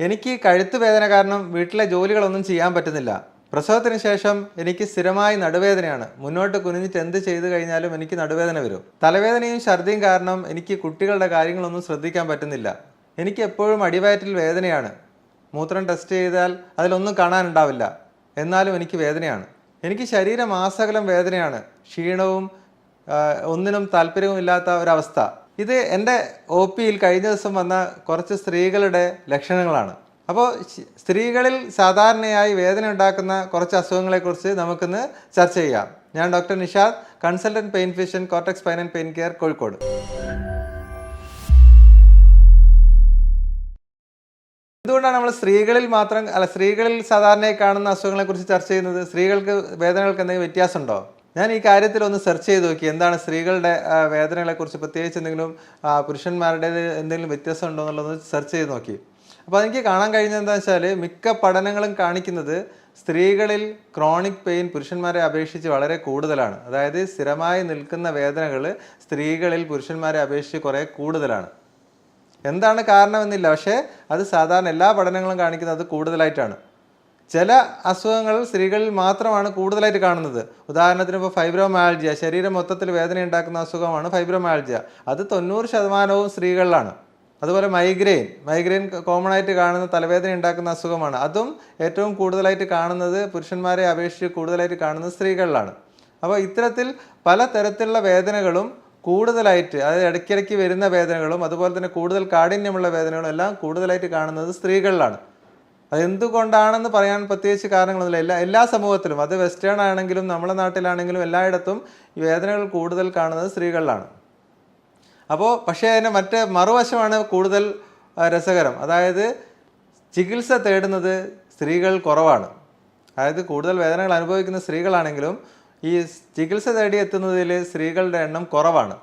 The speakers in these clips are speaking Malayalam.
എനിക്ക് കഴുത്ത് വേദന കാരണം വീട്ടിലെ ജോലികളൊന്നും ചെയ്യാൻ പറ്റുന്നില്ല. പ്രസവത്തിന് ശേഷം എനിക്ക് സ്ഥിരമായി നടുവേദനയാണ്. മുന്നോട്ട് കുനിഞ്ഞിട്ട് എന്ത് ചെയ്തു കഴിഞ്ഞാലും എനിക്ക് നടുവേദന വരും. തലവേദനയും ഛർദിയും കാരണം എനിക്ക് കുട്ടികളുടെ കാര്യങ്ങളൊന്നും ശ്രദ്ധിക്കാൻ പറ്റുന്നില്ല. എനിക്ക് എപ്പോഴും അടിവയറ്റിൽ വേദനയാണ്. മൂത്രം ടെസ്റ്റ് ചെയ്താൽ അതിലൊന്നും കാണാനുണ്ടാവില്ല. എന്നാലും എനിക്ക് വേദനയാണ്. എനിക്ക് ശരീരം ആസകലം വേദനയാണ്. ക്ഷീണവും ഒന്നിനും താല്പര്യവും ഇല്ലാത്ത ഒരവസ്ഥ. ഇത് എന്റെ ഒ പിയിൽ കഴിഞ്ഞ ദിവസം വന്ന കുറച്ച് സ്ത്രീകളുടെ ലക്ഷണങ്ങളാണ്. അപ്പോൾ സ്ത്രീകളിൽ സാധാരണയായി വേദന ഉണ്ടാക്കുന്ന കുറച്ച് അസുഖങ്ങളെക്കുറിച്ച് നമുക്കിന്ന് ചർച്ച ചെയ്യാം. ഞാൻ doctor Nishad consultant pain physician cortex pine and pain care Kozhikode. എന്തുകൊണ്ടാണ് നമ്മൾ സ്ത്രീകളിൽ മാത്രം അല്ല സ്ത്രീകളിൽ സാധാരണയായി കാണുന്ന അസുഖങ്ങളെക്കുറിച്ച് ചർച്ച ചെയ്യുന്നത്? സ്ത്രീകൾക്ക് വേദനകൾക്ക് എന്തെങ്കിലും വ്യത്യാസമുണ്ടോ? ഞാൻ ഈ കാര്യത്തിൽ ഒന്ന് സെർച്ച് ചെയ്ത് നോക്കി. എന്താണ് സ്ത്രീകളുടെ വേദനകളെ വേദനകളെക്കുറിച്ച് പ്രത്യേകിച്ച് എന്തെങ്കിലും പുരുഷന്മാരുടെ എന്തെങ്കിലും വ്യത്യാസം ഉണ്ടോ എന്നുള്ളത് സെർച്ച് ചെയ്ത് നോക്കി. അപ്പോൾ എനിക്ക് കാണാൻ കഴിഞ്ഞത് എന്താ വെച്ചാൽ മിക്ക പഠനങ്ങളും കാണിക്കുന്നത് സ്ത്രീകളിൽ ക്രോണിക് പെയിൻ പുരുഷന്മാരെ അപേക്ഷിച്ച് വളരെ കൂടുതലാണ്. അതായത് സ്ഥിരമായി നിൽക്കുന്ന വേദനകൾ സ്ത്രീകളിൽ പുരുഷന്മാരെ അപേക്ഷിച്ച് കുറേ കൂടുതലാണ്. എന്താണ് കാരണമെന്നില്ല. പക്ഷേ അത് സാധാരണ എല്ലാ പഠനങ്ങളും കാണിക്കുന്നത് അത് കൂടുതലായിട്ടാണ്. ചില അസുഖങ്ങൾ സ്ത്രീകളിൽ മാത്രമാണ് കൂടുതലായിട്ട് കാണുന്നത്. ഉദാഹരണത്തിന് ഇപ്പോൾ ഫൈബ്രോമാൾജിയ ശരീരം മൊത്തത്തിൽ വേദന ഉണ്ടാക്കുന്ന അസുഖമാണ് ഫൈബ്രോമാൾജിയ. അത് തൊണ്ണൂറ് ശതമാനവും സ്ത്രീകളിലാണ്. അതുപോലെ മൈഗ്രെയിൻ മൈഗ്രെയിൻ കോമൺ ആയിട്ട് കാണുന്ന തലവേദന ഉണ്ടാക്കുന്ന അസുഖമാണ്. അതും ഏറ്റവും കൂടുതലായിട്ട് കാണുന്നത് പുരുഷന്മാരെ അപേക്ഷിച്ച് കൂടുതലായിട്ട് കാണുന്നത് സ്ത്രീകളിലാണ്. അപ്പോൾ ഇത്തരത്തിൽ പല തരത്തിലുള്ള വേദനകളും കൂടുതലായിട്ട് അതായത് ഇടയ്ക്കിടയ്ക്ക് വരുന്ന വേദനകളും അതുപോലെ തന്നെ കൂടുതൽ കാഠിന്യമുള്ള വേദനകളും എല്ലാം കൂടുതലായിട്ട് കാണുന്നത് സ്ത്രീകളിലാണ്. അത് എന്തുകൊണ്ടാണെന്ന് പറയാൻ പ്രത്യേകിച്ച് കാരണങ്ങളൊന്നുമില്ല. എല്ലാ എല്ലാ സമൂഹത്തിലും അത് വെസ്റ്റേൺ ആണെങ്കിലും നമ്മുടെ നാട്ടിലാണെങ്കിലും എല്ലായിടത്തും വേദനകൾ കൂടുതൽ കാണുന്നത് സ്ത്രീകളിലാണ്. അപ്പോൾ പക്ഷേ അതിന്റെ മറ്റേ മറുവശമാണ് കൂടുതൽ രസകരം. അതായത് ചികിത്സ തേടുന്നത് സ്ത്രീകൾ കുറവാണ്. അതായത് കൂടുതൽ വേദനകൾ അനുഭവിക്കുന്ന സ്ത്രീകളാണെങ്കിലും ഈ ചികിത്സ തേടി എത്തുന്നതിൽ സ്ത്രീകളുടെ എണ്ണം കുറവാണ്.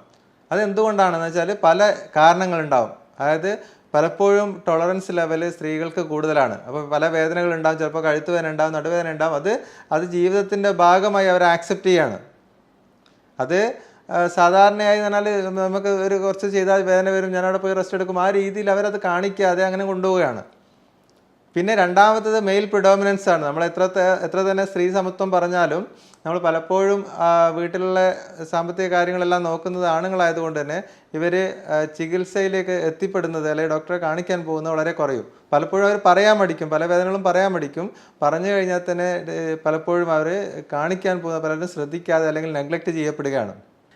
അതെന്തുകൊണ്ടാണെന്ന് വെച്ചാൽ പല കാരണങ്ങളുണ്ടാവും. അതായത് പലപ്പോഴും ടോളറൻസ് ലെവൽ സ്ത്രീകൾക്ക് കൂടുതലാണ്. അപ്പോൾ പല വേദനകൾ ഉണ്ടാവും ചിലപ്പോൾ കഴുത്ത് വേദന ഉണ്ടാവും നടുവേദന ഉണ്ടാവും അത് അത് ജീവിതത്തിന്റെ ഭാഗമായി അവർ ആക്സെപ്റ്റ് ചെയ്യാണ്. അത് സാധാരണയായി പറഞ്ഞാൽ നമുക്ക് ഒരു കുറച്ച് ചെയ്താൽ വേദന വരും ഞാനവിടെ പോയി റെസ്റ്റ് എടുക്കും. ആ രീതിയിൽ അവരത് കാണിക്കാതെ അങ്ങനെ കൊണ്ടുപോവുകയാണ്. പിന്നെ രണ്ടാമത്തത് മെയിൽ പ്രിഡോമിനൻസ് ആണ്. നമ്മൾ എത്ര എത്ര തന്നെ സ്ത്രീ സമത്വം പറഞ്ഞാലും നമ്മൾ പലപ്പോഴും വീട്ടിലുള്ള സാമ്പത്തിക കാര്യങ്ങളെല്ലാം നോക്കുന്നത് ആണുങ്ങളായതുകൊണ്ട് തന്നെ ഇവർ ചികിത്സയിലേക്ക് എത്തിപ്പെടുന്നത് അല്ലെങ്കിൽ ഡോക്ടറെ കാണിക്കാൻ പോകുന്നത് വളരെ കുറയും. പലപ്പോഴും അവർ പറയാൻ മടിക്കും പല വേദനകളും പറയാൻ മടിക്കും. പറഞ്ഞു കഴിഞ്ഞാൽ തന്നെ പലപ്പോഴും അവർ കാണിക്കാൻ പോകുന്ന പലരും ശ്രദ്ധിക്കാതെ അല്ലെങ്കിൽ നെഗ്ലക്റ്റ് ചെയ്യപ്പെടുകയാണ്.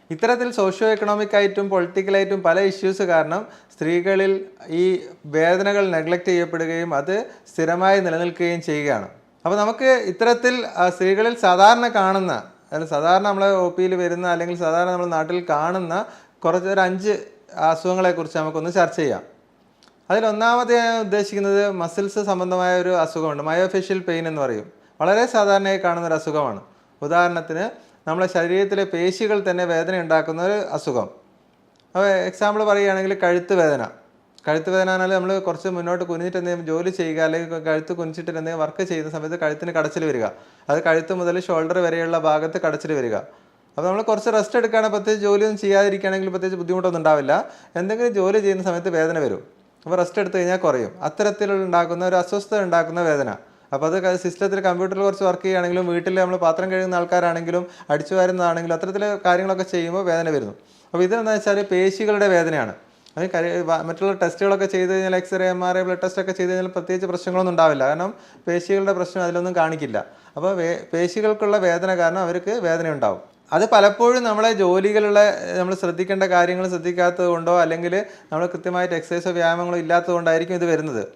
ഇത്തരത്തിൽ സോഷ്യോ എക്കണോമിക് ആയിട്ടും പൊളിറ്റിക്കലായിട്ടും പല ഇഷ്യൂസ് കാരണം സ്ത്രീകളിൽ ഈ വേദനകൾ നെഗ്ലക്റ്റ് ചെയ്യപ്പെടുകയും അത് സ്ഥിരമായി നിലനിൽക്കുകയും ചെയ്യുകയാണ്. അപ്പോൾ നമുക്ക് ഇത്തരത്തിൽ സ്ത്രീകളിൽ സാധാരണ കാണുന്ന അതായത് സാധാരണ നമ്മളെ ഒ പിയിൽ വരുന്ന അല്ലെങ്കിൽ സാധാരണ നമ്മൾ നാട്ടിൽ കാണുന്ന കുറച്ച് ഒരു അഞ്ച് അസുഖങ്ങളെക്കുറിച്ച് നമുക്കൊന്ന് ചർച്ച ചെയ്യാം. അതിലൊന്നാമത് ഞാൻ ഉദ്ദേശിക്കുന്നത് മസിൽസ് സംബന്ധമായ ഒരു അസുഖമുണ്ട്. മയോഫേഷ്യൽ പെയിൻ എന്ന് പറയും. വളരെ സാധാരണയായി കാണുന്ന ഒരു അസുഖമാണ്. ഉദാഹരണത്തിന് നമ്മുടെ ശരീരത്തിലെ പേശികൾ തന്നെ വേദന ഉണ്ടാക്കുന്ന ഒരു അസുഖം. അപ്പോൾ എക്സാമ്പിൾ പറയുകയാണെങ്കിൽ കഴുത്ത് വേദന. കഴുത്ത് വേദന എന്നാൽ നമ്മൾ കുറച്ച് മുന്നോട്ട് കുനിഞ്ഞിട്ട് എന്തെങ്കിലും ജോലി ചെയ്യുക അല്ലെങ്കിൽ കഴുത്ത് കുനിച്ചിട്ട് എന്തെങ്കിലും വർക്ക് ചെയ്യുന്ന സമയത്ത് കഴുത്തിന് കടച്ചിൽ വരിക. അത് കഴുത്ത് മുതൽ ഷോൾഡർ വരെയുള്ള ഭാഗത്ത് കടച്ചിൽ വരിക. അപ്പോൾ നമ്മൾ കുറച്ച് റെസ്റ്റ് എടുക്കുകയാണെങ്കിൽ പ്രത്യേകിച്ച് ജോലിയൊന്നും ചെയ്യാതിരിക്കുകയാണെങ്കിൽ പ്രത്യേകിച്ച് ബുദ്ധിമുട്ടൊന്നും ഉണ്ടാവില്ല. എന്തെങ്കിലും ജോലി ചെയ്യുന്ന സമയത്ത് വേദന വരും. അപ്പോൾ റെസ്റ്റ് എടുത്തു കഴിഞ്ഞാൽ കുറയും. അത്തരത്തിലുള്ള ഉണ്ടാക്കുന്ന ഒരു അസ്വസ്ഥത ഉണ്ടാക്കുന്ന വേദന. അപ്പോൾ അത് സിസ്റ്റത്തിൽ കമ്പ്യൂട്ടറിൽ കുറച്ച് വർക്ക് ചെയ്യുകയാണെങ്കിലും വീട്ടിൽ നമ്മൾ പാത്രം കഴുകുന്ന ആൾക്കാരാണെങ്കിലും അടിച്ചു വരുന്നതാണെങ്കിലും അത്തരത്തിൽ കാര്യങ്ങളൊക്കെ ചെയ്യുമ്പോൾ വേദന വരുന്നു. അപ്പോൾ ഇതെന്താ വെച്ചാൽ പേശികളുടെ വേദനയാണ്. അതിന് മറ്റുള്ള ടെസ്റ്റുകളൊക്കെ ചെയ്ത് കഴിഞ്ഞാൽ X-ray M R I blood test ഒക്കെ ചെയ്ത് കഴിഞ്ഞാൽ പ്രത്യേകിച്ച് പ്രശ്നങ്ങളൊന്നും ഉണ്ടാവില്ല. കാരണം പേശികളുടെ പ്രശ്നം അതിലൊന്നും കാണിക്കില്ല. അപ്പോൾ പേശികൾക്കുള്ള വേദന കാരണം അവർക്ക് വേദന ഉണ്ടാവും അത് പലപ്പോഴും നമ്മളെ ജോലികളുള്ള നമ്മൾ ശ്രദ്ധിക്കേണ്ട കാര്യങ്ങൾ ശ്രദ്ധിക്കാത്തത് കൊണ്ടോ അല്ലെങ്കിൽ നമ്മൾ കൃത്യമായിട്ട് എക്സസൈസോ വ്യായാമങ്ങളോ ഇല്ലാത്തത് കൊണ്ടായിരിക്കും ഇത് വരുന്നത്.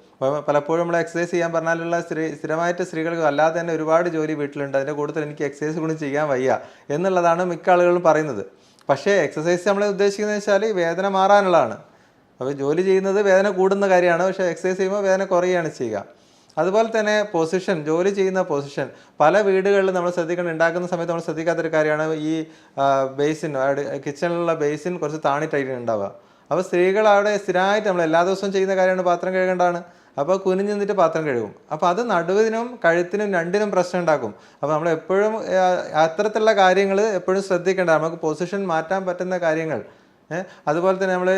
പലപ്പോഴും നമ്മൾ എക്സസൈസ് ചെയ്യാൻ പറഞ്ഞാലുള്ള സ്ത്രീ സ്ഥിരമായിട്ട് സ്ത്രീകൾക്ക് അല്ലാതെ തന്നെ ഒരുപാട് ജോലി വീട്ടിലുണ്ട്. അതിന്റെ കൂടുതൽ എനിക്ക് എക്സസൈസ് കൂടി ചെയ്യാൻ വയ്യ എന്നുള്ളതാണ് മിക്ക ആളുകളും പറയുന്നത്. പക്ഷേ എക്സസൈസ് നമ്മൾ ഉദ്ദേശിക്കുന്നത് വെച്ചാൽ വേദന മാറാനുള്ളതാണ്. അപ്പോൾ ജോലി ചെയ്യുന്നത് വേദന കൂടുന്ന കാര്യമാണ്. പക്ഷേ എക്സസൈസ് ചെയ്യുമ്പോൾ വേദന കുറയുകയാണ് ചെയ്യുക. അതുപോലെ തന്നെ പൊസിഷൻ ജോലി ചെയ്യുന്ന പൊസിഷൻ പല വീടുകളിൽ നമ്മൾ ശ്രദ്ധിക്കണം. ഉണ്ടാക്കുന്ന സമയത്ത് നമ്മൾ ശ്രദ്ധിക്കാത്തൊരു കാര്യമാണ് ഈ ബേസിൻ കിച്ചണിലുള്ള ബേസിൻ കുറച്ച് താണിട്ടായിട്ട് ഉണ്ടാവുക. അപ്പോൾ സ്ത്രീകൾ അവിടെ സ്ഥിരമായിട്ട് നമ്മൾ എല്ലാ ദിവസവും ചെയ്യുന്ന കാര്യമാണ് പാത്രം കഴുകേണ്ടതാണ്. അപ്പോൾ കുനി നിന്നിട്ട് പാത്രം കഴുകും. അപ്പോൾ അത് നടുവിനും കഴുത്തിനും രണ്ടിനും പ്രശ്നം ഉണ്ടാക്കും. അപ്പോൾ നമ്മൾ എപ്പോഴും അത്തരത്തിലുള്ള കാര്യങ്ങൾ എപ്പോഴും ശ്രദ്ധിക്കേണ്ട നമുക്ക് പൊസിഷൻ മാറ്റാൻ പറ്റുന്ന കാര്യങ്ങൾ. അതുപോലെ തന്നെ നമ്മൾ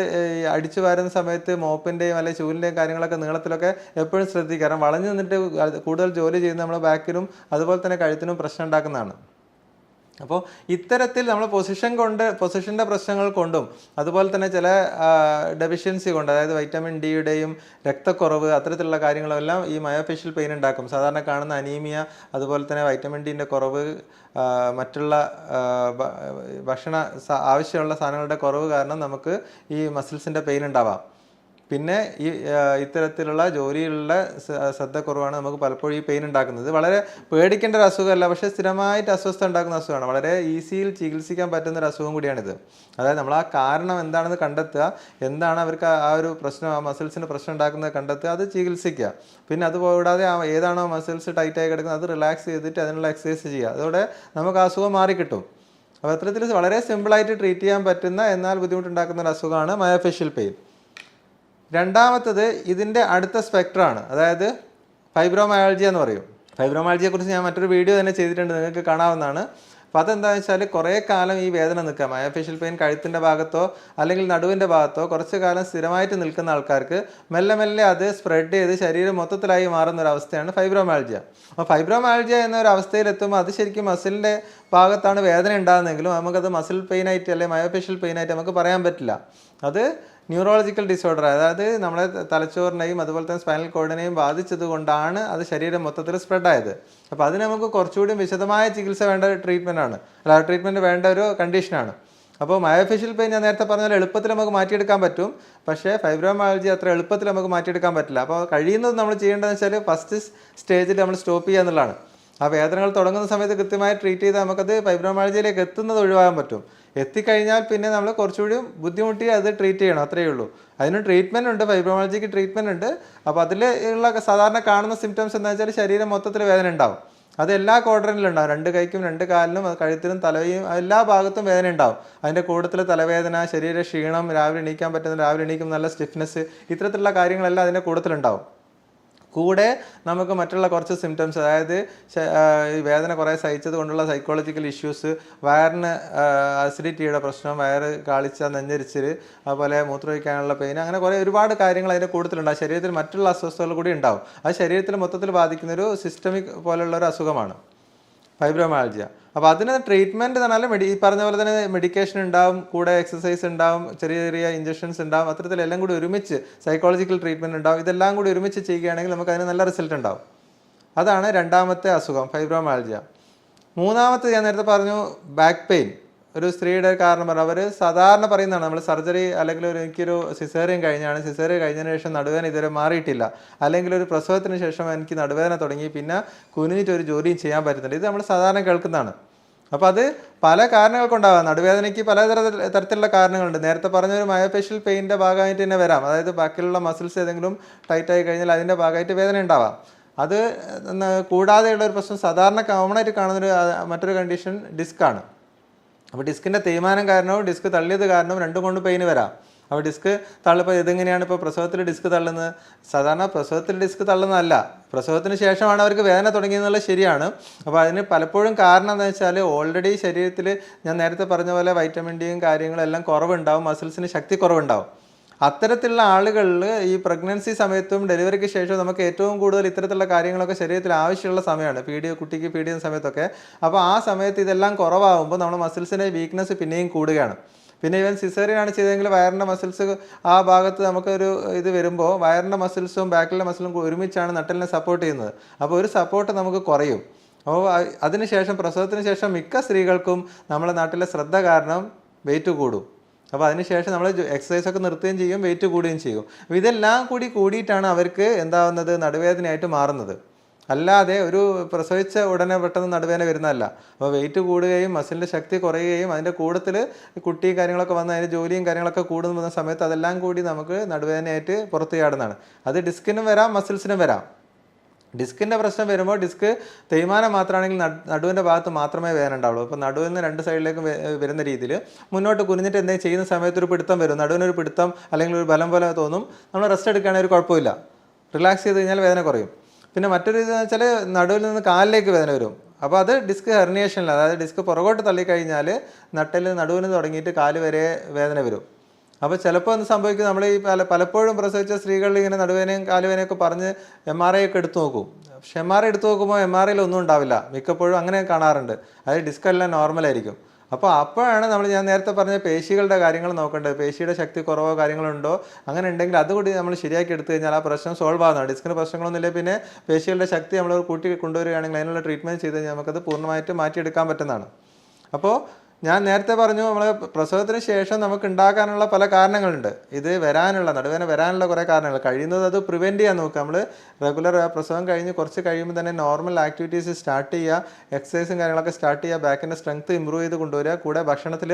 അടിച്ചു വാരുന്ന സമയത്ത് മോപ്പിന്റെയും അല്ലെങ്കിൽ ചൂലിന്റെയും കാര്യങ്ങളൊക്കെ നീളത്തിലൊക്കെ എപ്പോഴും ശ്രദ്ധിക്കുക കാരണം വളഞ്ഞു നിന്നിട്ട് കൂടുതൽ ജോലി ചെയ്യുന്ന നമ്മുടെ ബാക്കിനും അതുപോലെ തന്നെ കഴുത്തിനും പ്രശ്നം ഉണ്ടാക്കുന്നതാണ്. അപ്പോൾ ഇത്തരത്തിൽ നമ്മൾ പൊസിഷൻ കൊണ്ട് പൊസിഷന്റെ പ്രശ്നങ്ങൾ കൊണ്ടും അതുപോലെ തന്നെ ചില ഡെഫിഷ്യൻസി കൊണ്ട് അതായത് വൈറ്റമിൻ ഡിയുടെയും രക്തക്കുറവ് അത്തരത്തിലുള്ള കാര്യങ്ങളെല്ലാം ഈ മയോഫേഷ്യൽ പെയിൻ ഉണ്ടാക്കും. സാധാരണ കാണുന്ന അനീമിയ അതുപോലെ തന്നെ വൈറ്റമിൻ ഡിന്റെ കുറവ് മറ്റുള്ള ഭക്ഷണ ആവശ്യമുള്ള സാധനങ്ങളുടെ കുറവ് കാരണം നമുക്ക് ഈ മസിൽസിന്റെ പെയിൻ ഉണ്ടാവാം. പിന്നെ ഈ ഇത്തരത്തിലുള്ള ജോലിയിലുള്ള ശ്രദ്ധ കുറവാണ് നമുക്ക് പലപ്പോഴും ഈ പെയിൻ ഉണ്ടാക്കുന്നത്. വളരെ പേടിക്കേണ്ട ഒരു അസുഖമല്ല പക്ഷേ സ്ഥിരമായിട്ട് അസ്വസ്ഥ ഉണ്ടാക്കുന്ന അസുഖമാണ്. വളരെ ഈസിയിൽ ചികിത്സിക്കാൻ പറ്റുന്ന ഒരു അസുഖം കൂടിയാണിത്. അതായത് നമ്മൾ ആ കാരണം എന്താണെന്ന് കണ്ടെത്തുക എന്താണ് അവർക്ക് ആ- ആ ഒരു പ്രശ്നം ആ മസിൽസിന് പ്രശ്നം ഉണ്ടാക്കുന്നത് കണ്ടെത്തുക അത് ചികിത്സിക്കുക. പിന്നെ അത് കൂടാതെ ആ ഏതാണോ മസിൽസ് ടൈറ്റായി കിടക്കുന്നത് അത് റിലാക്സ് ചെയ്തിട്ട് അതിനുള്ള എക്സസൈസ് ചെയ്യുക. അതോടെ നമുക്ക് ആ അസുഖം മാറിക്കിട്ടും അപ്പോൾ അത്തരത്തിൽ വളരെ സിമ്പിളായിട്ട് ട്രീറ്റ് ചെയ്യാൻ പറ്റുന്ന എന്നാൽ ബുദ്ധിമുട്ടുണ്ടാക്കുന്ന ഒരു അസുഖമാണ് മയോഫേഷ്യൽ പെയിൻ രണ്ടാമത്തത് ഇതിന്റെ അടുത്ത സ്പെക്ട്രാണ് അതായത് ഫൈബ്രോമയാൾജിയ എന്ന് പറയും. ഫൈബ്രോമയോളജിയെക്കുറിച്ച് ഞാൻ മറ്റൊരു വീഡിയോ തന്നെ ചെയ്തിട്ടുണ്ട്. നിങ്ങൾക്ക് കാണാവുന്നതാണ്. അപ്പോൾ അതെന്താണെന്ന് വെച്ചാൽ കുറേ കാലം ഈ വേദന നിൽക്കാം മയോഫേഷ്യൽ പെയിൻ കഴുത്തിന്റെ ഭാഗത്തോ അല്ലെങ്കിൽ നടുവിന്റെ ഭാഗത്തോ കുറച്ച് കാലം സ്ഥിരമായിട്ട് നിൽക്കുന്ന ആൾക്കാർക്ക് മെല്ലെ മെല്ലെ അത് സ്പ്രെഡ് ചെയ്ത് ശരീരം മൊത്തത്തിലായി മാറുന്ന ഒരു അവസ്ഥയാണ് ഫൈബ്രോമാൾജിയ അപ്പോൾ ഫൈബ്രോമാൾജിയ എന്ന ഒരു അവസ്ഥയിലെത്തുമ്പോൾ അത് ശരിക്കും മസിലിന്റെ ഭാഗത്താണ് വേദന ഉണ്ടാകുന്നതെങ്കിലും നമുക്കത് മസിൽ പെയിനായിട്ട് അല്ലെങ്കിൽ മയോഫേഷ്യൽ പെയിൻ ആയിട്ട് നമുക്ക് പറയാൻ പറ്റില്ല. അത് ന്യൂറോളജിക്കൽ ഡിസോർഡർ അതായത് നമ്മളെ തലച്ചോറിനെയും അതുപോലെ തന്നെ സ്പൈനൽ കോഡിനെയും ബാധിച്ചത് കൊണ്ടാണ് അത് ശരീരം മൊത്തത്തിൽ സ്പ്രെഡ് ആയത്. അപ്പോൾ അതിന് നമുക്ക് കുറച്ചുകൂടി വിശദമായ ചികിത്സ വേണ്ട ട്രീറ്റ്മെന്റ് ആണ്. അല്ല ട്രീറ്റ്മെന്റ് വേണ്ട ഒരു കണ്ടീഷനാണ് അപ്പോൾ മയോഫിഷ്യൽ പെയിൻ ഞാൻ നേരത്തെ പറഞ്ഞാൽ എളുപ്പത്തിൽ നമുക്ക് മാറ്റിയെടുക്കാൻ പറ്റും. പക്ഷേ ഫൈബ്രോമയോളജി അത്ര എളുപ്പത്തിൽ നമുക്ക് മാറ്റിയെടുക്കാൻ പറ്റില്ല. അപ്പോൾ കഴിയുന്നത് നമ്മൾ ചെയ്യേണ്ടതെന്ന് വെച്ചാൽ ഫസ്റ്റ് സ്റ്റേജിൽ നമ്മൾ സ്റ്റോപ്പ് ചെയ്യുക എന്നുള്ളതാണ്. ആ വേദനകൾ തുടങ്ങുന്ന സമയത്ത് കൃത്യമായി ട്രീറ്റ് ചെയ്താൽ നമുക്കത് ഫൈബ്രോമാളജിയിലേക്ക് എത്തുന്നത് ഒഴിവാക്കാൻ പറ്റും. എത്തിക്കഴിഞ്ഞാൽ പിന്നെ നമ്മൾ കുറച്ചുകൂടി ബുദ്ധിമുട്ടി അത് ട്രീറ്റ് ചെയ്യണം അത്രയേ ഉള്ളൂ. അതിന് ട്രീറ്റ്മെന്റ് ഉണ്ട് ഫൈബ്രോമാളജിക്ക് ട്രീറ്റ്മെന്റ് ഉണ്ട്. അപ്പോൾ അതിൽ ഉള്ള സാധാരണ കാണുന്ന സിംറ്റംസ് എന്താ വെച്ചാൽ ശരീരം മൊത്തത്തിൽ വേദന ഉണ്ടാവും. അത് എല്ലാ ക്വാർട്ടറിലും ഉണ്ടാവും. രണ്ട് കൈക്കും രണ്ട് കാലിനും കഴുത്തിലും തലയും എല്ലാ ഭാഗത്തും വേദന ഉണ്ടാവും. അതിന്റെ കൂടുതൽ തലവേദന ശരീര ക്ഷീണം രാവിലെ എണീക്കാൻ പറ്റുന്ന രാവിലെ എണീക്കും നല്ല സ്റ്റിഫ്നെസ് ഇത്തരത്തിലുള്ള കാര്യങ്ങളെല്ലാം അതിന്റെ കൂട്ടത്തിലുണ്ടാവും കൂടെ നമുക്ക് മറ്റുള്ള കുറച്ച് സിംറ്റംസ് അതായത് വേദന കുറേ സഹിച്ചത് കൊണ്ടുള്ള സൈക്കോളജിക്കൽ ഇഷ്യൂസ് വയറിന് അസിഡിറ്റിയുടെ പ്രശ്നം വയറ് കാളിച്ച നെഞ്ഞരിച്ചിൽ അതുപോലെ മൂത്രമൊഴിക്കാനുള്ള പെയിൻ അങ്ങനെ കുറേ ഒരുപാട് കാര്യങ്ങൾ അതിന്റെ കൂടുതലുണ്ട്. ആ ശരീരത്തിൽ മറ്റുള്ള അസ്വസ്ഥതകൾ കൂടി ഉണ്ടാവും. അത് ശരീരത്തിൽ മൊത്തത്തിൽ ബാധിക്കുന്ന ഒരു സിസ്റ്റമിക് പോലുള്ള ഒരു അസുഖമാണ്. ഫൈബ്രോമാൾജിയ അപ്പോൾ അതിന് ട്രീറ്റ്മെന്റ് പറഞ്ഞാൽ മെഡി ഈ പറഞ്ഞ പോലെ തന്നെ മെഡിക്കേഷൻ ഉണ്ടാവും കൂടെ എക്സസൈസ് ഉണ്ടാവും ചെറിയ ചെറിയ ഇഞ്ചക്ഷൻസ് ഉണ്ടാവും അത്തരത്തിലെല്ലാം കൂടി ഒരുമിച്ച് സൈക്കോളജിക്കൽ ട്രീറ്റ്മെന്റ് ഉണ്ടാവും. ഇതെല്ലാം കൂടി ഒരുമിച്ച് ചെയ്യുകയാണെങ്കിൽ നമുക്ക് അതിന് നല്ല റിസൾട്ട് ഉണ്ടാവും. അതാണ് രണ്ടാമത്തെ അസുഖം ഫൈബ്രോമാൾജിയ മൂന്നാമത്തെ ഞാൻ നേരത്തെ പറഞ്ഞു ബാക്ക് പെയിൻ ഒരു സ്ത്രീയുടെ കാരണം പറഞ്ഞു അവർ സാധാരണ പറയുന്നതാണ് നമ്മൾ സർജറി അല്ലെങ്കിൽ ഒരു എനിക്കൊരു സിസേറിയൻ കഴിഞ്ഞാണ് സിസേറിയൻ കഴിഞ്ഞതിന് ശേഷം നടുവേദന ഇതുവരെ മാറിയിട്ടില്ല. അല്ലെങ്കിൽ ഒരു പ്രസവത്തിന് ശേഷം എനിക്ക് നടുവേദന തുടങ്ങി പിന്നെ കുനിഞ്ഞിട്ട് ഒരു ജോലിയും ചെയ്യാൻ പറ്റുന്നില്ല. ഇത് നമ്മൾ സാധാരണ കേൾക്കുന്നതാണ്. അപ്പോൾ അത് പല കാരണങ്ങൾ കൊണ്ടാവാം. നടുവേദനയ്ക്ക് പല തരത്തിലുള്ള കാരണങ്ങളുണ്ട്. നേരത്തെ പറഞ്ഞ ഒരു മയോഫേഷ്യൽ പെയിന്റെ ഭാഗമായിട്ട് തന്നെ വരാം. അതായത് ബാക്കിയുള്ള മസിൽസ് ഏതെങ്കിലും ടൈറ്റായി കഴിഞ്ഞാൽ അതിന്റെ ഭാഗമായിട്ട് വേദന ഉണ്ടാവാം. അത് കൂടാതെയുള്ള ഒരു പ്രശ്നം സാധാരണ കോമൺ ആയിട്ട് കാണുന്നൊരു മറ്റൊരു കണ്ടീഷൻ ഡിസ്ക് ആണ്. അപ്പോൾ ഡിസ്കിന്റെ തേയ്മാനം കാരണവും ഡിസ്ക് തള്ളിയത് കാരണവും രണ്ടും കൊണ്ട് പെയിൻ വരാം. അപ്പോൾ ഡിസ്ക് തള്ളിപ്പോൾ ഇതെങ്ങനെയാണ് ഇപ്പോൾ പ്രസവത്തിൽ ഡിസ്ക് തള്ളുന്നത്? സാധാരണ പ്രസവത്തിൽ ഡിസ്ക് തള്ളുന്നതല്ല. പ്രസവത്തിന് ശേഷമാണ് അവർക്ക് വേദന തുടങ്ങിയെന്നുള്ളത് ശരിയാണ്. അപ്പോൾ അതിന് പലപ്പോഴും കാരണം എന്താ വെച്ചാൽ ഓൾറെഡി ശരീരത്തിൽ ഞാൻ നേരത്തെ പറഞ്ഞ പോലെ വൈറ്റമിൻ ഡിയും കാര്യങ്ങളും എല്ലാം കുറവുണ്ടാവും മസിൽസിന് ശക്തി കുറവുണ്ടാവും. അത്തരത്തിലുള്ള ആളുകളിൽ ഈ പ്രഗ്നൻസി സമയത്തും ഡെലിവറിക്ക് ശേഷവും നമുക്ക് ഏറ്റവും കൂടുതൽ ഇത്തരത്തിലുള്ള കാര്യങ്ങളൊക്കെ ശരീരത്തിൽ ആവശ്യമുള്ള സമയമാണ്. പീഡിയ കുട്ടിക്ക് ചെയ്യുന്ന സമയത്തൊക്കെ. അപ്പോൾ ആ സമയത്ത് ഇതെല്ലാം കുറവാകുമ്പോൾ നമ്മുടെ മസിൽസിന്റെ വീക്ക്നെസ് പിന്നെയും കൂടുകയാണ്. പിന്നെ ഇവൻ സിസേറിയൻ ആണ് ചെയ്തതെങ്കിൽ വയറിന്റെ മസിൽസ് ആ ഭാഗത്ത് നമുക്കൊരു ഇത് വരുമ്പോൾ വയറിന്റെ മസിൽസും ബാക്കിലെ മസിലും ഒരുമിച്ചാണ് നട്ടലിനെ സപ്പോർട്ട് ചെയ്യുന്നത്. അപ്പോൾ ഒരു സപ്പോർട്ട് നമുക്ക് കുറയും. അപ്പോൾ അതിനുശേഷം പ്രസവത്തിന് ശേഷം മിക്ക സ്ത്രീകൾക്കും നമ്മുടെ നാട്ടിലെ ശ്രദ്ധ കാരണം വെയിറ്റ് കൂടും. അപ്പോൾ അതിനുശേഷം നമ്മൾ എക്സസൈസ് ഒക്കെ നിർത്തുകയും ചെയ്യും വെയിറ്റ് കൂടുകയും ചെയ്യും. അപ്പോൾ ഇതെല്ലാം കൂടി കൂടിയിട്ടാണ് അവർക്ക് എന്താവുന്നത് നടുവേദനയായിട്ട് മാറുന്നത്. അല്ലാതെ ഒരു പ്രസവിച്ച ഉടനെ പെട്ടെന്ന് നടുവേദന വരുന്നതല്ല. അപ്പോൾ വെയിറ്റ് കൂടുകയും മസിലിന്റെ ശക്തി കുറയുകയും അതിന്റെ കൂടത്തിൽ കുട്ടി കാര്യങ്ങളൊക്കെ വന്ന് അതിന്റെ ജോലിയും കാര്യങ്ങളൊക്കെ കൂടുന്ന സമയത്ത് അതെല്ലാം കൂടി നമുക്ക് നടുവേദനയായിട്ട് പുറത്ത് ചാടുന്നതാണ് അത് ഡിസ്കിനും വരാം മസിൽസിനും വരാം. ഡിസ്കിന്റെ പ്രശ്നം വരുമ്പോൾ ഡിസ്ക് തേയ്മാനം മാത്രമാണെങ്കിൽ നടു- നടുവിന്റെ ഭാഗത്ത് മാത്രമേ വേദന ഉണ്ടാവുള്ളൂ. അപ്പോൾ നടുവിൽ നിന്ന് രണ്ട് സൈഡിലേക്ക് വരുന്ന രീതിയിൽ മുന്നോട്ട് കുനിഞ്ഞിട്ട് എന്തെങ്കിലും ചെയ്യുന്ന സമയത്ത് ഒരു പിടുത്തം വരും. നടുവിനൊരു പിടുത്തം അല്ലെങ്കിൽ ഒരു ബലം പോലെ തോന്നും. നമ്മൾ റെസ്റ്റ് എടുക്കുകയാണെങ്കിൽ ഒരു കുഴപ്പമില്ല. റിലാക്സ് ചെയ്ത് കഴിഞ്ഞാൽ വേദന കുറയും. പിന്നെ മറ്റൊരു ഇതെന്ന് വെച്ചാൽ നടുവിൽ നിന്ന് കാലിലേക്ക് വേദന വരും. അപ്പോൾ അത് ഡിസ്ക് ഹെർണിയേഷനിൽ അതായത് ഡിസ്ക് പുറകോട്ട് തള്ളിക്കഴിഞ്ഞാൽ നട്ടിൽ നടുവിന് തുടങ്ങിയിട്ട് കാൽ വരെ വേദന വരും. അപ്പോൾ ചിലപ്പോൾ എന്ത് സംഭവിക്കും? നമ്മൾ ഈ പല പലപ്പോഴും പ്രസവിച്ച സ്ത്രീകളിൽ ഇങ്ങനെ നടുവേനയും കാലുവേനയും ഒക്കെ പറഞ്ഞ് എം ആർ ഐ ഒക്കെ എടുത്തു നോക്കും. പക്ഷെ എം ആർ ഐ എടുത്തു നോക്കുമ്പോൾ എം ആർ ഐയിൽ ഒന്നും ഉണ്ടാവില്ല. മിക്കപ്പോഴും അങ്ങനെ കാണാറുണ്ട്. അത് ഡിസ്ക് എല്ലാം നോർമൽ ആയിരിക്കും. അപ്പോൾ അപ്പോഴാണ് നമ്മൾ ഞാൻ നേരത്തെ പറഞ്ഞ പേശികളുടെ കാര്യങ്ങൾ നോക്കേണ്ടത്. പേശിയുടെ ശക്തി കുറവോ കാര്യങ്ങളുണ്ടോ? അങ്ങനെ ഉണ്ടെങ്കിൽ അതുകൂടി നമ്മൾ ശരിയാക്കി എടുത്തു കഴിഞ്ഞാൽ ആ പ്രശ്നം സോൾവ് ആകുന്നതാണ് ഡിസ്കിന് പ്രശ്നങ്ങളൊന്നുമില്ല. പിന്നെ പേശികളുടെ ശക്തി നമ്മൾ കൂട്ടി കൊണ്ടുവരികയാണെങ്കിൽ അതിനുള്ള ട്രീറ്റ്മെന്റ് ചെയ്ത് കഴിഞ്ഞാൽ നമുക്കത് പൂർണമായിട്ട് മാറ്റിയെടുക്കാൻ പറ്റുന്നതാണ്. അപ്പോൾ ഞാൻ നേരത്തെ പറഞ്ഞു നമ്മൾ പ്രസവത്തിന് ശേഷം നമുക്ക് ഉണ്ടാക്കാനുള്ള പല കാരണങ്ങളുണ്ട്. ഇത് വരാനുള്ള നടുവേന വരാനുള്ള കുറേ കാരണങ്ങൾ. കഴിയുന്നത് അത് പ്രിവെന്റ് ചെയ്യാൻ നോക്കുക. നമ്മൾ റെഗുലർ പ്രസവം കഴിഞ്ഞ് കുറച്ച് കഴിയുമ്പോൾ തന്നെ നോർമൽ ആക്ടിവിറ്റീസ് സ്റ്റാർട്ട് ചെയ്യുക എക്സസൈസും കാര്യങ്ങളൊക്കെ സ്റ്റാർട്ട് ചെയ്യുക ബാക്കിന്റെ സ്ട്രെങ്ത് ഇമ്പ്രൂവ് ചെയ്ത് കൊണ്ടുവരിക കൂടെ ഭക്ഷണത്തിൽ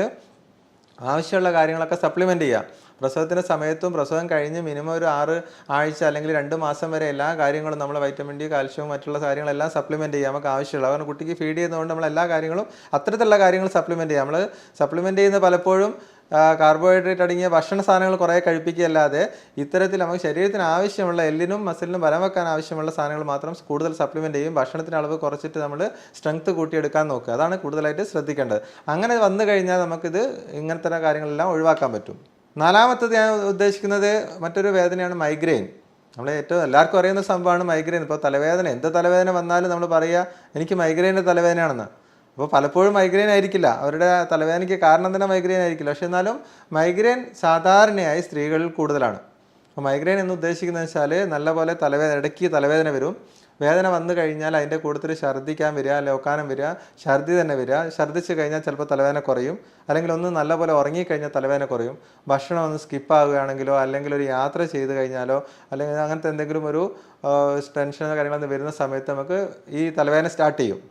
ആവശ്യമുള്ള കാര്യങ്ങളൊക്കെ സപ്ലിമെന്റ് ചെയ്യുക. പ്രസവത്തിന്റെ സമയത്തും പ്രസവം കഴിഞ്ഞ് മിനിമം ഒരു ആറ് ആഴ്ച അല്ലെങ്കിൽ രണ്ട് മാസം വരെ എല്ലാ കാര്യങ്ങളും നമ്മൾ വൈറ്റമിൻ ഡി കാൽഷ്യവും മറ്റുള്ള കാര്യങ്ങളെല്ലാം സപ്ലിമെന്റ് ചെയ്യാം. നമുക്ക് ആവശ്യമുള്ള കാരണം കുട്ടിക്ക് ഫീഡ് ചെയ്യുന്നതുകൊണ്ട് നമ്മൾ എല്ലാ കാര്യങ്ങളും അത്തരത്തിലുള്ള കാര്യങ്ങൾ സപ്ലിമെന്റ് ചെയ്യാം. നമ്മൾ സപ്ലിമെന്റ് ചെയ്യുന്ന പലപ്പോഴും കാർബോഹൈഡ്രേറ്റ് അടങ്ങിയ ഭക്ഷണ സാധനങ്ങൾ കുറേ കഴിപ്പിക്കുകയല്ലാതെ ഇത്തരത്തിൽ നമുക്ക് ശരീരത്തിന് ആവശ്യമുള്ള എല്ലിനും മസിലിനും ബലം വെക്കാൻ ആവശ്യമുള്ള സാധനങ്ങൾ മാത്രം കൂടുതൽ സപ്ലിമെന്റ് ചെയ്യും. ഭക്ഷണത്തിന് അളവ് കുറച്ചിട്ട് നമ്മൾ സ്ട്രെങ്ത് കൂട്ടിയെടുക്കാൻ നോക്കുക. അതാണ് കൂടുതലായിട്ട് ശ്രദ്ധിക്കേണ്ടത്. അങ്ങനെ വന്നു കഴിഞ്ഞാൽ നമുക്കിത് ഇങ്ങനത്തെ കാര്യങ്ങളെല്ലാം ഒഴിവാക്കാൻ പറ്റും. നാലാമത്തത് ഞാൻ ഉദ്ദേശിക്കുന്നത് മറ്റൊരു വേദനയാണ് മൈഗ്രെയിൻ. നമ്മൾ ഏറ്റവും എല്ലാവർക്കും അറിയുന്ന സംഭവമാണ് മൈഗ്രെയിൻ. ഇപ്പോൾ തലവേദന എന്ത് തലവേദന വന്നാലും നമ്മൾ പറയുക എനിക്ക് മൈഗ്രെയിന്റെ തലവേദനയാണെന്ന്. അപ്പോൾ പലപ്പോഴും മൈഗ്രെയിൻ ആയിരിക്കില്ല. അവരുടെ തലവേദനയ്ക്ക് കാരണം തന്നെ മൈഗ്രെയിൻ ആയിരിക്കില്ല. പക്ഷെ എന്നാലും മൈഗ്രെയിൻ സാധാരണയായി സ്ത്രീകളിൽ കൂടുതലാണ്. അപ്പോൾ മൈഗ്രെയിൻ എന്ന് ഉദ്ദേശിക്കുന്നത് വെച്ചാൽ നല്ലപോലെ തലവേദന ഇടയ്ക്ക് തലവേദന വരും. വേദന വന്നു കഴിഞ്ഞാൽ അതിന്റെ കൂട്ടത്തിൽ ഛർദ്ദിക്കാൻ വരിക ലോക്കാനം വരിക ഛർദി തന്നെ വരിക. ഛർദ്ദിച്ച് കഴിഞ്ഞാൽ ചിലപ്പോൾ തലവേദന കുറയും. അല്ലെങ്കിൽ ഒന്ന് നല്ലപോലെ ഉറങ്ങിക്കഴിഞ്ഞാൽ തലവേദന കുറയും. ഭക്ഷണം ഒന്ന് സ്കിപ്പ് ആവുകയാണെങ്കിലോ അല്ലെങ്കിൽ ഒരു യാത്ര ചെയ്ത് കഴിഞ്ഞാലോ അല്ലെങ്കിൽ അങ്ങനത്തെ എന്തെങ്കിലും ഒരു ടെൻഷനോ കാര്യങ്ങളൊന്നും വരുന്ന സമയത്ത് നമുക്ക് ഈ തലവേദന സ്റ്റാർട്ട് ചെയ്യും.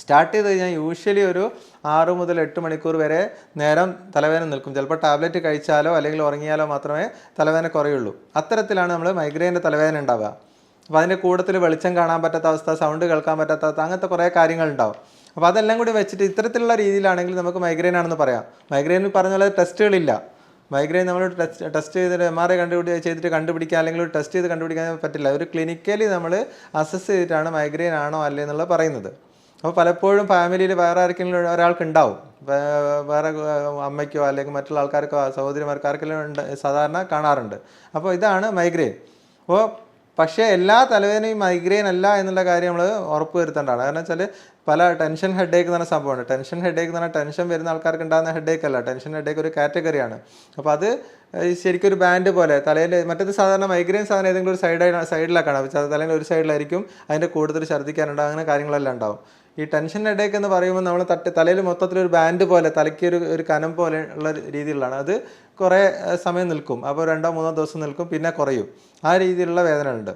സ്റ്റാർട്ട് ചെയ്ത് കഴിഞ്ഞാൽ യൂഷ്വലി ഒരു ആറ് മുതൽ എട്ട് മണിക്കൂർ വരെ നേരം തലവേദന നിൽക്കും. ചിലപ്പോൾ ടാബ്ലറ്റ് കഴിച്ചാലോ അല്ലെങ്കിൽ ഉറങ്ങിയാലോ മാത്രമേ തലവേദന കുറയുള്ളൂ. അത്തരത്തിലാണ് നമ്മൾ മൈഗ്രെയിന്റെ തലവേദന ഉണ്ടാവുക. അപ്പോൾ അതിന്റെ കൂട്ടത്തിൽ വെളിച്ചം കാണാൻ പറ്റാത്ത അവസ്ഥ സൗണ്ട് കേൾക്കാൻ പറ്റാത്ത അവസ്ഥ അങ്ങനത്തെ കുറേ കാര്യങ്ങളുണ്ടാവും. അപ്പോൾ അതെല്ലാം കൂടി വെച്ചിട്ട് ഇത്തരത്തിലുള്ള രീതിയിലാണെങ്കിൽ നമുക്ക് മൈഗ്രെയിൻ ആണെന്ന് പറയാം. മൈഗ്രെയിൻ പറഞ്ഞ പോലെ ടെസ്റ്റുകളില്ല മൈഗ്രെയിൻ നമ്മൾ ടെസ്റ്റ് ടെസ്റ്റ് ചെയ്തിട്ട് എം ആർ ഐ കണ്ടുപിടി ചെയ്തിട്ട് കണ്ടുപിടിക്കുക അല്ലെങ്കിൽ ഒരു ടെസ്റ്റ് ചെയ്ത് കണ്ടുപിടിക്കാൻ പറ്റില്ല. ഒരു ക്ലിനിക്കലി നമ്മൾ അസസ് ചെയ്തിട്ടാണ് മൈഗ്രെയിൻ ആണോ അല്ലേ എന്നുള്ളത് പറയുന്നത്. അപ്പോൾ പലപ്പോഴും ഫാമിലിയിൽ വേറെ ആർക്കെങ്കിലും ഒരാൾക്ക് ഉണ്ടാവും വേറെ അമ്മയ്ക്കോ അല്ലെങ്കിൽ മറ്റുള്ള ആൾക്കാർക്കോ സഹോദരിമാർക്കാർക്കെല്ലാം സാധാരണ കാണാറുണ്ട്. അപ്പോൾ ഇതാണ് മൈഗ്രെയിൻ അപ്പോൾ പക്ഷേ എല്ലാ തലവേദനയും മൈഗ്രെയിൻ അല്ല എന്നുള്ള കാര്യം നമ്മൾ ഉറപ്പ് വരുത്തേണ്ടതാണ്. കാരണം വെച്ചാൽ പല ടെൻഷൻ ഹെഡേക്ക് എന്ന് പറഞ്ഞ സംഭവമുണ്ട്. ടെൻഷൻ ഹെഡേക്ക് എന്ന് പറഞ്ഞാൽ ടെൻഷൻ വരുന്ന ആൾക്കാർക്ക് ഉണ്ടാകുന്ന ഹെഡേക്ക് അല്ല. ടെൻഷൻ ഹെഡേക്ക് ഒരു കാറ്റഗറിയാണ് അപ്പോൾ അത് ശരിക്കും ഒരു ബാൻഡ് പോലെ തലയിൽ മറ്റേത് സാധാരണ മൈഗ്രെയിൻ സാധനം ഏതെങ്കിലും ഒരു സൈഡ് സൈഡിലാക്കാണ് തലയിൽ ഒരു സൈഡിലായിരിക്കും അതിന്റെ കൂടുതൽ ഛർദ്ദിക്കാനുണ്ടാകും അങ്ങനെ കാര്യങ്ങളെല്ലാം ഉണ്ടാവും. ഈ ടെൻഷൻ ഹെഡേക്ക് എന്ന് പറയുമ്പോൾ നമ്മൾ തട്ടി തലയിൽ മൊത്തത്തിൽ ഒരു ബാൻഡ് പോലെ തലയ്ക്ക് ഒരു ഒരു കനം പോലെ ഉള്ള രീതിയിലുള്ളതാണ് അത് കുറേ സമയം നിൽക്കും. അപ്പോൾ രണ്ടോ മൂന്നോ ദിവസം നിൽക്കും പിന്നെ കുറയും. ആ രീതിയിലുള്ള വേദന ഉണ്ട്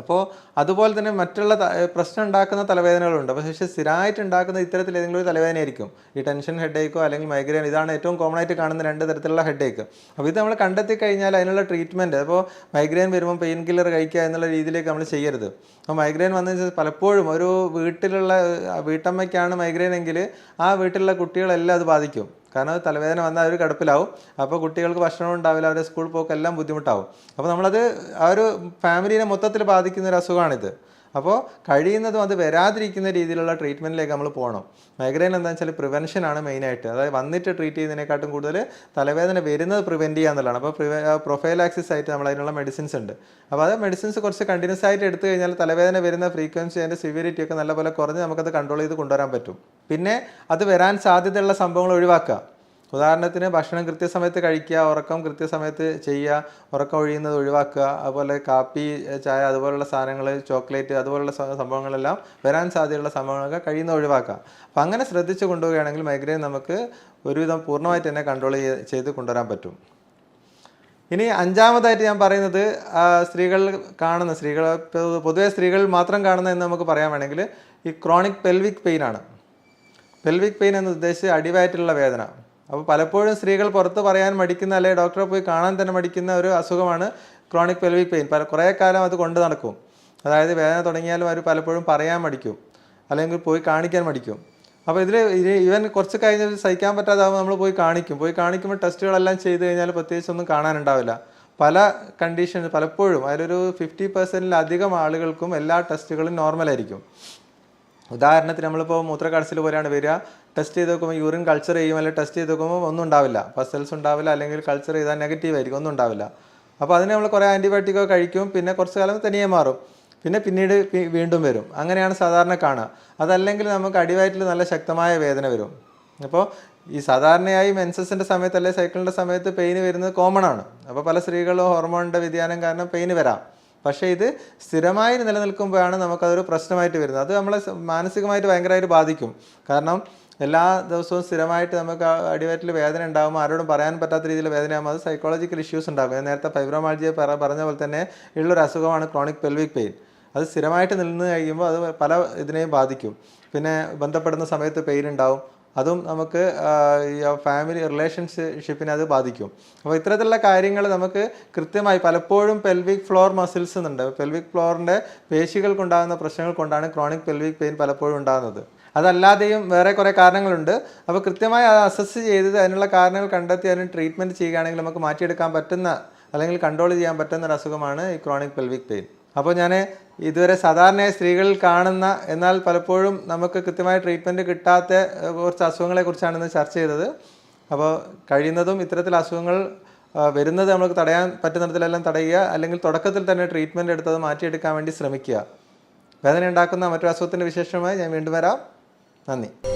അപ്പോൾ അതുപോലെ തന്നെ മറ്റുള്ള പ്രശ്നം ഉണ്ടാക്കുന്ന തലവേദനകളുണ്ട്. പക്ഷേ സ്ഥിരമായിട്ട് ഉണ്ടാക്കുന്ന ഇത്തരത്തിൽ ഏതെങ്കിലും ഒരു തലവേദനയായിരിക്കും. ഈ ടെൻഷൻ ഹെഡേക്കോ അല്ലെങ്കിൽ മൈഗ്രെയിൻ ഇതാണ് ഏറ്റവും കോമൺ ആയിട്ട് കാണുന്ന രണ്ട് തരത്തിലുള്ള ഹെഡേക്ക്. അപ്പോൾ ഇത് നമ്മൾ കണ്ടെത്തി കഴിഞ്ഞാൽ അതിനുള്ള ട്രീറ്റ്മെന്റ് അപ്പോൾ മൈഗ്രെയിൻ വരുമ്പോൾ പെയിൻ കില്ലർ കഴിക്കുക എന്നുള്ള രീതിയിലേക്ക് നമ്മൾ ചെയ്യരുത്. അപ്പോൾ മൈഗ്രെയിൻ കഴിഞ്ഞാൽ പലപ്പോഴും ഒരു വീട്ടിലുള്ള വീട്ടമ്മയ്ക്കാണ് മൈഗ്രെയിൻ എങ്കിൽ ആ വീട്ടിലുള്ള കുട്ടികളെല്ലാം അത് ബാധിക്കും. കാരണം അത് തലവേദന വന്നാൽ അവർ കിടപ്പിലാവും. അപ്പോൾ കുട്ടികൾക്ക് ഭക്ഷണം ഉണ്ടാവില്ല അവരെ സ്കൂൾ പോക്കെല്ലാം ബുദ്ധിമുട്ടാവും. അപ്പോൾ നമ്മളത് ആ ഒരു ഫാമിലിനെ മൊത്തത്തിൽ ബാധിക്കുന്ന ഒരു അസുഖമാണിത്. അപ്പോൾ കഴിയുന്നതും അത് വരാതിരിക്കുന്ന രീതിയിലുള്ള ട്രീറ്റ്മെന്റിലേക്ക് നമ്മൾ പോകണം മൈഗ്രെയിൻ എന്താണെന്ന് വെച്ചാൽ പ്രിവെൻഷൻ ആണ് മെയിനായിട്ട് അതായത് വന്നിട്ട് ട്രീറ്റ് ചെയ്യുന്നതിനെക്കാട്ടും കൂടുതൽ തലവേദന വരുന്നത് പ്രിവെന്റ് ചെയ്യുക എന്നുള്ളതാണ്. അപ്പോൾ പ്രിവെ പ്രൊഫൈലാക്സിസ് ആയിട്ട് നമ്മൾ അതിനുള്ള മെഡിസിൻസ് ഉണ്ട്. അപ്പോൾ അത് മെഡിസിൻസ് കുറച്ച് കണ്ടിന്യൂസ് ആയിട്ട് എടുത്തു കഴിഞ്ഞാൽ തലവേദന വരുന്ന ഫ്രീക്വൻസി അതിന്റെ സിവിയറിറ്റി ഒക്കെ നല്ലപോലെ കുറഞ്ഞ് നമുക്കത് കൺട്രോൾ ചെയ്ത് കൊണ്ടുവരാൻ പറ്റും. പിന്നെ അത് വരാൻ സാധ്യതയുള്ള സംഭവങ്ങൾ ഒഴിവാക്കുക. ഉദാഹരണത്തിന് ഭക്ഷണം കൃത്യസമയത്ത് കഴിക്കുക ഉറക്കം കൃത്യസമയത്ത് ചെയ്യുക ഉറക്കം ഒഴിയുന്നത് ഒഴിവാക്കുക അതുപോലെ കാപ്പി ചായ അതുപോലുള്ള സാധനങ്ങൾ ചോക്ലേറ്റ് അതുപോലുള്ള സംഭവങ്ങളെല്ലാം വരാൻ സാധ്യതയുള്ള സംഭവങ്ങളൊക്കെ കഴിയുന്ന ഒഴിവാക്കുക. അപ്പം അങ്ങനെ ശ്രദ്ധിച്ച് കൊണ്ടുപോവുകയാണെങ്കിൽ മൈഗ്രെയിൻ നമുക്ക് ഒരുവിധം പൂർണമായിട്ട് തന്നെ കൺട്രോൾ ചെയ്ത് കൊണ്ടുവരാൻ പറ്റും. ഇനി അഞ്ചാമതായിട്ട് ഞാൻ പറയുന്നത് സ്ത്രീകൾ കാണുന്ന സ്ത്രീകൾ പൊതുവേ സ്ത്രീകൾ മാത്രം കാണുന്ന എന്ന് നമുക്ക് പറയാൻ വേണമെങ്കിൽ ഈ ക്രോണിക് പെൽവിക് പെയിൻ ആണ്. പെൽവിക് പെയിൻ എന്ന് ഉദ്ദേശിച്ച് അടിവായിട്ടുള്ള വേദന. അപ്പോൾ പലപ്പോഴും സ്ത്രീകൾ പുറത്ത് പറയാൻ മടിക്കുന്ന അല്ലെങ്കിൽ ഡോക്ടറെ പോയി കാണാൻ തന്നെ മടിക്കുന്ന ഒരു അസുഖമാണ് ക്രോണിക് പെൽവിക് പെയിൻ പല കുറേ കാലം അത് കൊണ്ട് നടക്കും. അതായത് വേദന തുടങ്ങിയാലും അവർ പലപ്പോഴും പറയാൻ മടിക്കും. അല്ലെങ്കിൽ പോയി കാണിക്കാൻ മടിക്കും. അപ്പോൾ ഇതിൽ ഇവൻ കുറച്ച് കഴിഞ്ഞ് സഹിക്കാൻ പറ്റാതാവുമ്പോൾ നമ്മൾ പോയി കാണിക്കും. പോയി കാണിക്കുമ്പോൾ ടെസ്റ്റുകളെല്ലാം ചെയ്ത് കഴിഞ്ഞാൽ പ്രത്യേകിച്ചൊന്നും കാണാനുണ്ടാവില്ല. പല കണ്ടീഷൻ പലപ്പോഴും അതിലൊരു ഫിഫ്റ്റി പെർസെന്റിലധികം ആളുകൾക്കും എല്ലാ ടെസ്റ്റുകളും നോർമലായിരിക്കും ഉദാഹരണത്തിന് നമ്മളിപ്പോൾ മൂത്രക്കടച്ചിൽ പോലെയാണ് വരിക. ടെസ്റ്റ് ചെയ്ത് നോക്കുമ്പോൾ യൂറിൻ കൾച്ചർ ചെയ്യും അല്ലെങ്കിൽ ടെസ്റ്റ് ചെയ്ത് നോക്കുമ്പോൾ ഒന്നും ഉണ്ടാവില്ല. പസൽസ് ഉണ്ടാവില്ല അല്ലെങ്കിൽ കൾച്ചർ ചെയ്താൽ നെഗറ്റീവ് ആയിരിക്കും ഒന്നും ഉണ്ടാവില്ല. അപ്പോൾ അതിന് നമ്മൾ കുറേ ആന്റിബയോട്ടിക്കോ കഴിക്കും പിന്നെ കുറച്ച് കാലം തനിയെ മാറും. പിന്നെ പിന്നീട് വീണ്ടും വരും. അങ്ങനെയാണ് സാധാരണ കാണുക. അതല്ലെങ്കിൽ നമുക്ക് അടിവയറ്റിൽ നല്ല ശക്തമായ വേദന വരും. അപ്പോൾ ഈ സാധാരണയായി മെൻസസിന്റെ സമയത്ത് അല്ലെങ്കിൽ സൈക്കിളിന്റെ സമയത്ത് പെയിന് വരുന്നത് കോമൺ ആണ്. അപ്പോൾ പല സ്ത്രീകളും ഹോർമോണിന്റെ വ്യതിയാനം കാരണം പെയിന് വരാം. പക്ഷേ ഇത് സ്ഥിരമായി നിലനിൽക്കുമ്പോഴാണ് നമുക്കതൊരു പ്രശ്നമായിട്ട് വരുന്നത്. അത് നമ്മളെ മാനസികമായിട്ട് ഭയങ്കരമായിട്ട് ബാധിക്കും. കാരണം എല്ലാ ദിവസവും സ്ഥിരമായിട്ട് നമുക്ക് അടിവയറ്റിൽ വേദന ഉണ്ടാകുമ്പോൾ ആരോടും പറയാൻ പറ്റാത്ത രീതിയിൽ വേദനയാകുമ്പോൾ അത് സൈക്കോളജിക്കൽ ഇഷ്യൂസ് ഉണ്ടാകും. നേരത്തെ ഫൈബ്രോമാൾജിയെ പറ പറഞ്ഞ പോലെ തന്നെ ഉള്ളൊരു അസുഖമാണ് ക്രോണിക് പെൽവിക് പെയിൻ അത് സ്ഥിരമായിട്ട് നിന്ന് കഴിയുമ്പോൾ അത് പല ഇതിനെയും ബാധിക്കും. പിന്നെ ബന്ധപ്പെടുന്ന സമയത്ത് പെയിൻ ഉണ്ടാവും. അതും നമുക്ക് ഫാമിലി റിലേഷൻഷിപ്പിനെ അത് ബാധിക്കും. അപ്പോൾ ഇത്തരത്തിലുള്ള കാര്യങ്ങൾ നമുക്ക് കൃത്യമായി പലപ്പോഴും പെൽവിക് ഫ്ലോർ മസിൽസ് എന്നുണ്ട് പെൽവിക് ഫ്ലോറിന്റെ പേശികൾക്കുണ്ടാകുന്ന പ്രശ്നങ്ങൾ കൊണ്ടാണ് ക്രോണിക് പെൽവിക് പെയിൻ പലപ്പോഴും ഉണ്ടാകുന്നത്. അതല്ലാതെയും വേറെ കുറേ കാരണങ്ങളുണ്ട്. അപ്പോൾ കൃത്യമായി അത് അസസ് ചെയ്ത് അതിനുള്ള കാരണങ്ങൾ കണ്ടെത്തി അതിന് ട്രീറ്റ്മെന്റ് ചെയ്യുകയാണെങ്കിൽ നമുക്ക് മാറ്റിയെടുക്കാൻ പറ്റുന്ന അല്ലെങ്കിൽ കൺട്രോൾ ചെയ്യാൻ പറ്റുന്ന ഒരു അസുഖമാണ് ഈ ക്രോണിക് പെൽവിക് പെയിൻ അപ്പോൾ ഞാൻ ഇതുവരെ സാധാരണയായി സ്ത്രീകളിൽ കാണുന്ന എന്നാൽ പലപ്പോഴും നമുക്ക് കൃത്യമായ ട്രീറ്റ്മെന്റ് കിട്ടാത്ത കുറച്ച് അസുഖങ്ങളെക്കുറിച്ചാണ് ഇന്ന് ചർച്ച ചെയ്തത്. അപ്പോൾ കഴിയുന്നതും ഇത്തരത്തിൽ അസുഖങ്ങൾ വരുന്നത് നമുക്ക് തടയാൻ പറ്റുന്ന തരത്തിലെല്ലാം തടയുക അല്ലെങ്കിൽ തുടക്കത്തിൽ തന്നെ ട്രീറ്റ്മെന്റ് എടുത്തത് മാറ്റിയെടുക്കാൻ വേണ്ടി ശ്രമിക്കുക. വേദന ഉണ്ടാക്കുന്ന മറ്റൊരു അസുഖത്തിന്റെ വിശേഷമായി ഞാൻ വീണ്ടും വരാം. നന്ദി.